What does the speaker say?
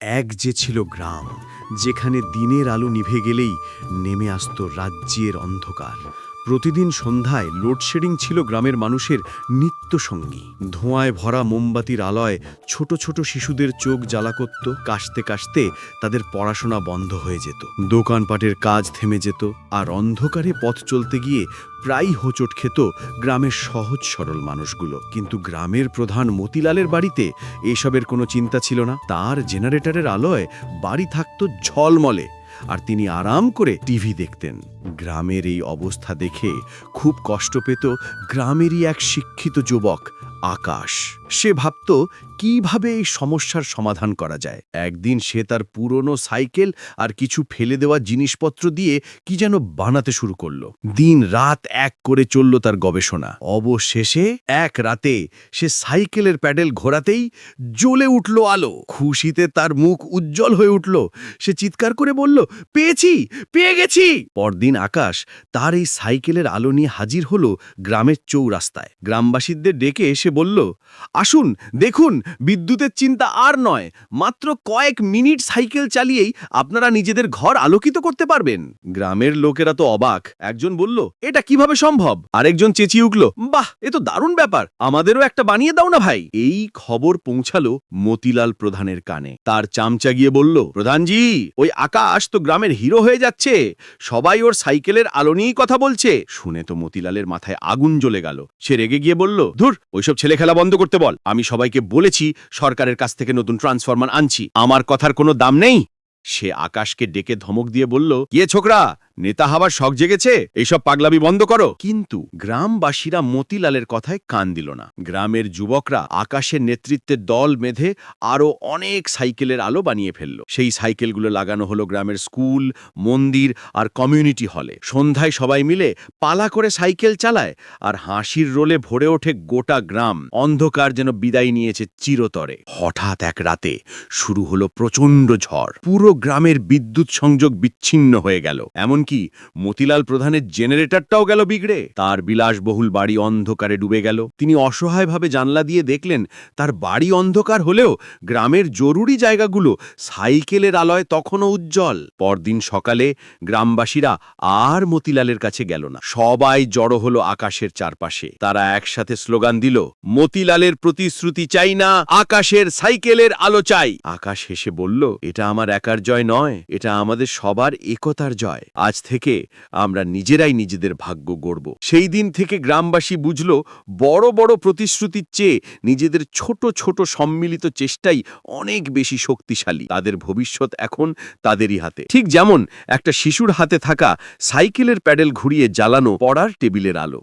এক যে ছিল গ্রাম যেখানে দিনের আলো নিভে গেলেই নেমে আসত রাজ্যের অন্ধকার। প্রতিদিন সন্ধ্যায় লোডশেডিং ছিল গ্রামের মানুষের নিত্য সঙ্গী ধোঁয়ায় ভরা মোমবাতির আলয় ছোট ছোট শিশুদের চোখ জ্বালা করত, কাশতে কাশতে তাদের পড়াশোনা বন্ধ হয়ে যেত। দোকানপাটের কাজ থেমে যেত, আর অন্ধকারে পথ চলতে গিয়ে প্রায় হোঁচট খেত গ্রামের সহজ সরল মানুষগুলো। কিন্তু গ্রামের প্রধান মতিলালের বাড়িতে এসবের কোনো চিন্তা ছিল না। তার জেনারেটরের আলোয় বাড়ি থাকত ঝলমলে। আর তিনি আরাম করে টিভি দেখতেন। গ্রামের এই অবস্থা দেখে খুব কষ্ট পেত গ্রামেরই এক শিক্ষিত যুবক আকাশ। সে ভাবত কীভাবে এই সমস্যার সমাধান করা যায়। একদিন সে তার পুরনো সাইকেল আর কিছু ফেলে দেওয়া জিনিসপত্র দিয়ে কি যেন বানাতে শুরু করল। দিন রাত এক করে চলল তার গবেষণা। অবশেষে এক রাতে সে সাইকেলের প্যাডেল ঘোরাতেই জ্বলে উঠল আলো। খুশিতে তার মুখ উজ্জ্বল হয়ে উঠল। সে চিৎকার করে বলল, পেয়েছি, পেয়ে গেছি! পরদিন আকাশ তার এই সাইকেলের আলো নিয়ে হাজির হলো গ্রামের চৌরাস্তায়। গ্রামবাসীদের ডেকে এসে বলল আসুন, দেখুন, বিদ্যুতের চিন্তা আর নয়, মাত্র কয়েক মিনিট সাইকেল চালিয়েই আপনারা নিজেদের ঘর আলোকিত করতে পারবেন। গ্রামের লোকেরা তো অবাক। একজন বলল, এটা কীভাবে সম্ভব? আরেকজন চেঁচিয়ে উঠল, বাহ, এ তো দারুণ ব্যাপার। আমাদেরও একটা বানিয়ে দাও না ভাই। এই খবর পৌঁছালো মতিলাল প্রধানের কানে। তার চামচা গিয়ে বলল, প্রধানজি, ওই আকাশ তো গ্রামের হিরো হয়ে যাচ্ছে। সবাই ওর সাইকেলের আলো নিয়েই কথা বলছে। শুনে তো মতিলালের মাথায় আগুন জ্বলে গেল। সে রেগে গিয়ে বলল, ধুর, ওইসব ছেলে খেলা বন্ধ করতে বল। আমি সবাইকে বলেছি সরকারের কাছ থেকে নতুন ট্রান্সফরমার আনছি। আমার কথার কোনো দাম নেই? সে আকাশকে ডেকে ধমক দিয়ে বলল ইয়ে ছোকরা? নেতা হবার শখ জেগেছে? এইসব পাগলামি বন্ধ করো। কিন্তু গ্রামবাসীরা মতিলালের কথায় কান দিল না। গ্রামের যুবকরা আকাশের নেতৃত্বের দল বেঁধে আরও অনেক সাইকেলের আলো বানিয়ে ফেলল। সেই সাইকেলগুলো লাগানো হলো গ্রামের স্কুল, মন্দির আর কমিউনিটি হলে। সন্ধ্যায় সবাই মিলে পালা করে সাইকেল চালায় আর হাসির রোলে ভরে ওঠে গোটা গ্রাম। অন্ধকার যেন বিদায় নিয়েছে চিরতরে। হঠাৎ এক রাতে শুরু হলো প্রচণ্ড ঝড়। পুরো গ্রামের বিদ্যুৎ সংযোগ বিচ্ছিন্ন হয়ে গেল। এমনকি মতিলাল প্রধানের জেনারেটরটাও গেল বিগড়ে। তার বিলাসবহুল বাড়ি অন্ধকারে ডুবে গেল। তিনি অসহায়ভাবে জানলা দিয়ে দেখলেন, তার বাড়ি অন্ধকার হলেও গ্রামের জরুরি জায়গাগুলো সাইকেলের আলয় তখনও উজ্জ্বল। পরদিন সকালে গ্রামবাসীরা আর মতিলালের কাছে গেল না। সবাই জড়ো হলো আকাশের চারপাশে। তারা একসাথে স্লোগান দিল, মতিলালের প্রতিশ্রুতি চাই না, আকাশের সাইকেলের আলো চাই। আকাশ হেসে বলল, এটা আমার একার জয় নয়, এটা আমাদের সবার একতার জয়। আজ থেকে আমরা নিজেরাই নিজেদের ভাগ্য গড়ব। সেই দিন থেকে গ্রামবাসী বুঝল, বড় বড় প্রতিশ্রুতির চেয়ে নিজেদের ছোট ছোট সম্মিলিত চেষ্টাই অনেক বেশি শক্তিশালী। তাদের ভবিষ্যৎ এখন তাদেরই হাতে। ঠিক যেমন একটা শিশুর হাতে থাকা সাইকেলের প্যাডেল ঘুরিয়ে জ্বালানো পড়ার টেবিলের আলো।